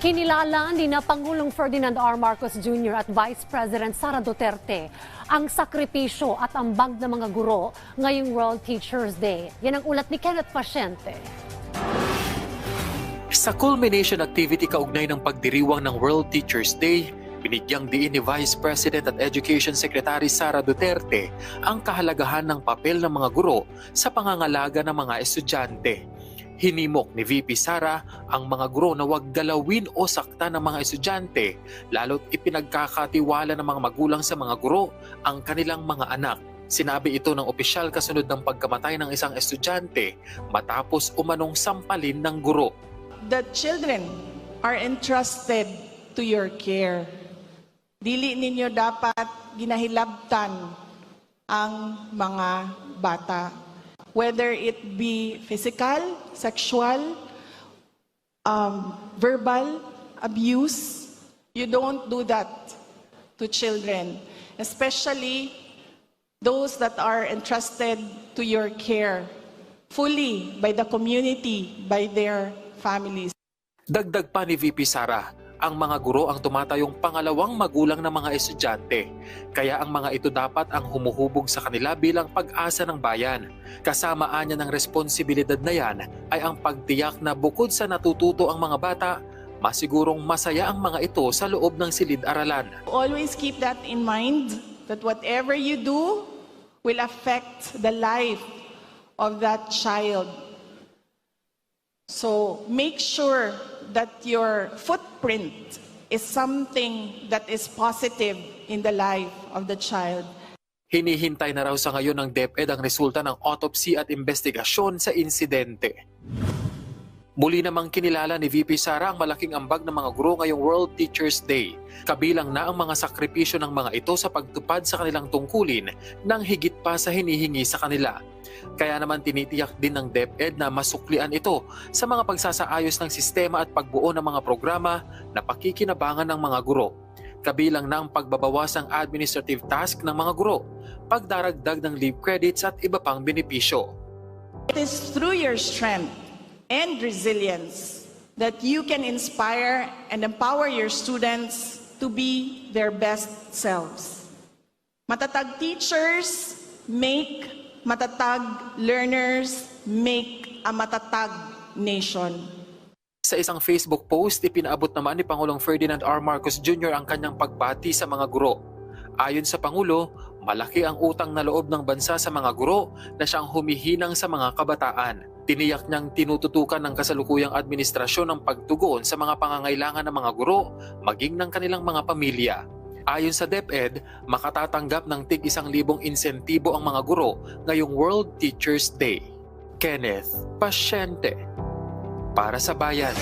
Kinilala ni na Pangulong Ferdinand R. Marcos Jr. at Vice President Sara Duterte ang sakripisyo at ambag ng mga guro ngayong World Teachers Day. Yan ang ulat ni Kenneth Pasyente. Sa culmination activity kaugnay ng pagdiriwang ng World Teachers Day, binigyang diin ni Vice President at Education Secretary Sara Duterte ang kahalagahan ng papel ng mga guro sa pangangalaga ng mga estudyante. Hinimok ni VP Sara ang mga guro na huwag galawin o sakta ng mga estudyante, lalo't ipinagkakatiwala ng mga magulang sa mga guro ang kanilang mga anak. Sinabi ito ng opisyal kasunod ng pagkamatay ng isang estudyante matapos umanong sampalin ng guro. the children are entrusted to your care. Dili ninyo dapat ginahilabtan ang mga bata. Whether it be physical, sexual, um, verbal abuse, you don't do that to children, especially those that are entrusted to your care fully by the community, by their families. Dagdag pa ni VP Sara, ang mga guro ang tumatayong pangalawang magulang ng mga estudyante. Kaya ang mga ito dapat ang humuhubog sa kanila bilang pag-asa ng bayan. Kasamaan niya ng responsibilidad na yan ay ang pagtiyak na bukod sa natututo ang mga bata, masigurong masaya ang mga ito sa loob ng silid-aralan. Always keep that in mind that whatever you do will affect the life of that child. So make sure that your footprint is something that is positive in the life of the child. Hinihintay na raw sa ngayon ng DepEd ang resulta ng autopsy at investigasyon sa insidente. Muli namang kinilala ni VP Sara ang malaking ambag ng mga guro ngayong World Teachers Day. Kabilang na ang mga sakripisyo ng mga ito sa pagtupad sa kanilang tungkulin nang higit pa sa hinihingi sa kanila. Kaya naman tinitiyak din ng DepEd na masuklian ito sa mga pagsasaayos ng sistema at pagbuo ng mga programa na pakikinabangan ng mga guro. Kabilang na ang pagbabawas ng administrative task ng mga guro, pagdaragdag ng leave credits at iba pang benepisyo. It is through your strength and resilience that you can inspire and empower your students to be their best selves. Matatag teachers make matatag learners, make a matatag nation. Sa isang Facebook post, ipinaabot naman ni Pangulong Ferdinand R. Marcos Jr. ang kanyang pagbati sa mga guro. Ayon sa Pangulo, malaki ang utang na loob ng bansa sa mga guro na siyang humihinang sa mga kabataan. Tiniyak niyang tinututukan ng kasalukuyang administrasyon ang pagtugon sa mga pangangailangan ng mga guro, maging ng kanilang mga pamilya. Ayon sa DepEd, makatatanggap ng tig isang libong insentibo ang mga guro ngayong World Teachers Day. Kenneth Pasyente para sa bayan.